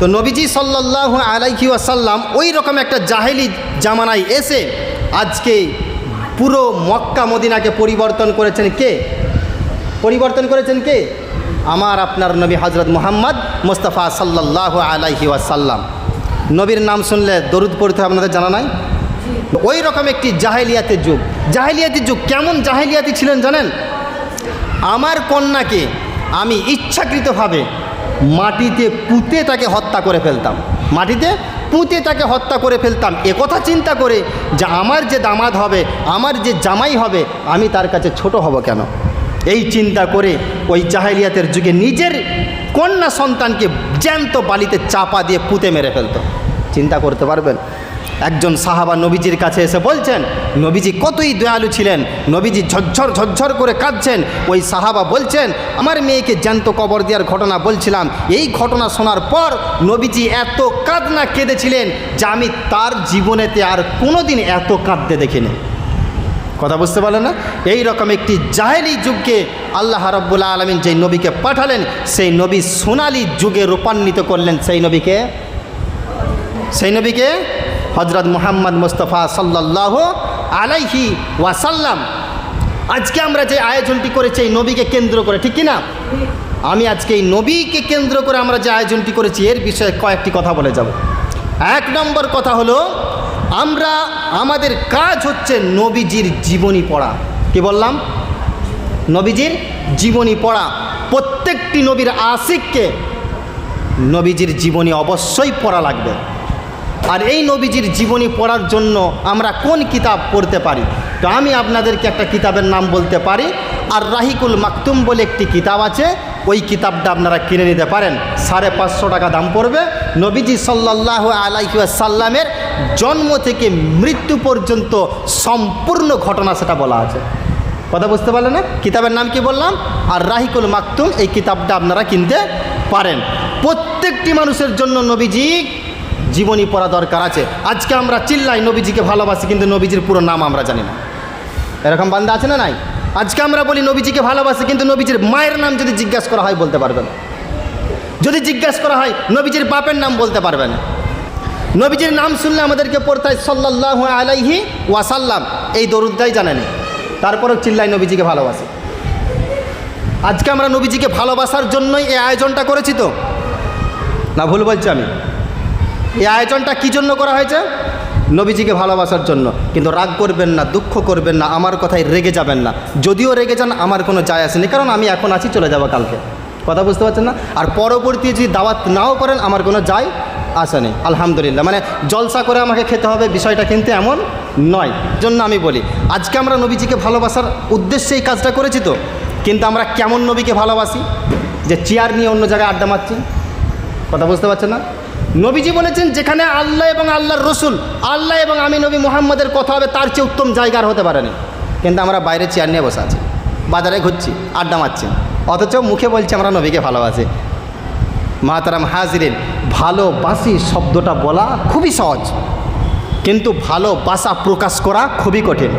তো নবীজি সাল্লাহ আলাইহি ওয়াসাল্লাম ওই রকম একটা জাহেলি জামানায় এসে আজকে পুরো মক্কা মদিনাকে পরিবর্তন করেছেন কে? পরিবর্তন করেছেন কে? আমার আপনার নবী হজরত মোহাম্মদ মোস্তফা সাল্লাহ আলাইহি ওয়াসাল্লাম। নবীর নাম শুনলে দরুদ পড়তে আপনাদের জানা নাই? ওই রকম একটি জাহেলিয়াতের যুগ। জাহেলিয়াতের যুগ, কেমন জাহেলিয়াতি ছিলেন জানেন? আমার কন্যাকে আমি ইচ্ছাকৃতভাবে মাটিতে পুঁতে তাকে হত্যা করে ফেলতাম। মাটিতে পুঁতে তাকে হত্যা করে ফেলতাম। একথা চিন্তা করে যে আমার যে দামাদ হবে, আমার যে জামাই হবে, আমি তার কাছে ছোট হব কেন? এই চিন্তা করে ওই জাহেলিয়াতের যুগে নিজের কন্যা সন্তানকে জ্যান্ত বালিতে চাপা দিয়ে পুঁতে মেরে ফেলত। চিন্তা করতে পারবেন? একজন সাহাবা নবীজির কাছে এসে বলছেন, নবীজি কতই দয়ালু ছিলেন, নবীজি ঝরঝর ঝরঝর করে কাঁদছেন। ওই সাহাবা বলছেন, আমার মেয়েকে জ্যান্ত কবর দেওয়ার ঘটনা বলছিলাম। এই ঘটনা শোনার পর নবীজি এত কাঁদনা কেঁদেছিলেন যে আমি তার জীবনেতে আর কোনো দিন এত কাঁদতে দেখিনি। কথা বুঝতে পারলেন না? এই রকম একটি জাহেলি যুগকে আল্লাহ রব্বুল্লা আলমিন যেই নবীকে পাঠালেন, সেই নবী সোনালি যুগে রূপান্বিত করলেন। সেই নবীকে? সেই নবীকে? হজরত মোহাম্মদ মুস্তফা সাল্লাহ আলাইহি ওয়াসাল্লাম। আজকে আমরা যে আয়োজনটি করেছি, এই নবীকে কেন্দ্র করে, ঠিক কি না আমি আজকে এই নবীকে কেন্দ্র করে আমরা যে আয়োজনটি করেছি, এর বিষয়ে কয়েকটি কথা বলে যাব। এক নম্বর কথা হলো, আমরা, আমাদের কাজ হচ্ছে নবীজির জীবনী পড়া। কি বললাম? নবীজির জীবনী পড়া। প্রত্যেকটি নবীর আশিককে নবীজির জীবনী অবশ্যই পড়া লাগবে। আর এই নবীজির জীবনী পড়ার জন্য আমরা কোন কিতাব পড়তে পারি? তো আমি আপনাদেরকে একটা কিতাবের নাম বলতে পারি। আর রাহিকুল মাকতুম বলে একটি কিতাব আছে। ওই কিতাবটা আপনারা কিনে নিতে পারেন। সাড়ে পাঁচশো টাকা দাম পড়বে। নবীজি সাল্লাহ আলাইসাল্লামের জন্ম থেকে মৃত্যু পর্যন্ত সম্পূর্ণ ঘটনা সেটা বলা আছে। কথা বুঝতে পারলেন না? কিতাবের নাম কি বললাম? আর রাহিকুল মাকতুম এই কিতাবটা আপনারা কিনতে পারেন। প্রত্যেকটি মানুষের জন্য নবীজি জীবনী পড়া দরকার আছে। আজকে আমরা চিল্লাই নবীজিকে ভালোবাসি, কিন্তু নবীজির পুরো নাম আমরা জানি না। এরকম বান্দা আছে না নাই? আজকে আমরা বলি নবীজিকে ভালোবাসি, কিন্তু নবীজির মায়ের নাম যদি জিজ্ঞাসা করা হয় বলতে পারবে না যদি জিজ্ঞাসা করা হয়, নবীজির বাপের নাম বলতে পারবে না নবীজির নাম শুনলে আমাদেরকে পড়তে হয় সাল্লাহ আলাইহি ওয়াসাল্লাম। এই দরুদ্দাই জানেনি তারপরেও চিল্লাই নবীজিকে ভালোবাসি। আজকে আমরা নবীজিকে ভালোবাসার জন্যই এই আয়োজনটা করেছি তো। না, ভুল বলছি আমি। এই আয়োজনটা কী জন্য করা হয়েছে? নবীজিকে ভালোবাসার জন্য। কিন্তু রাগ করবেন না, দুঃখ করবেন না, আমার কথায় রেগে যাবেন না। যদিও রেগে যান, আমার কোনো যায় আসেনি, কারণ আমি এখন আছি, চলে যাব কালকে। কথা বুঝতে পারছেন না? আর পরবর্তী যদি দাওয়াত নাও করেন, আমার কোনো যায় আসেনি। আলহামদুলিল্লাহ। মানে জলসা করে আমাকে খেতে হবে, বিষয়টা কিন্তু এমন নয়। জন্য আমি বলি, আজকে আমরা নবীজিকে ভালোবাসার উদ্দেশ্যে এই কাজটা করেছি তো। কিন্তু আমরা কেমন নবীকে ভালোবাসি? যে চেয়ার নিয়ে অন্য জায়গায় আড্ডা মারছি? কথা বুঝতে পারছেন না? নবীজি বলেছেন, যেখানে আল্লাহ এবং আল্লাহর রসুল, আল্লাহ এবং আমি নবী মোহাম্মদের কথা হবে, তার চেয়ে উত্তম জায়গার হতে পারেনি। কিন্তু আমরা বাইরে চেয়ার নিয়ে বসে আছি, বাজারে ঘুরছি, আড্ডা মারছি, অথচ মুখে বলছি আমরা নবীকে ভালোবাসি। মাতারাম হাজিরেন, ভালোবাসি শব্দটা বলা খুবই সহজ, কিন্তু ভালোবাসা প্রকাশ করা খুবই কঠিন।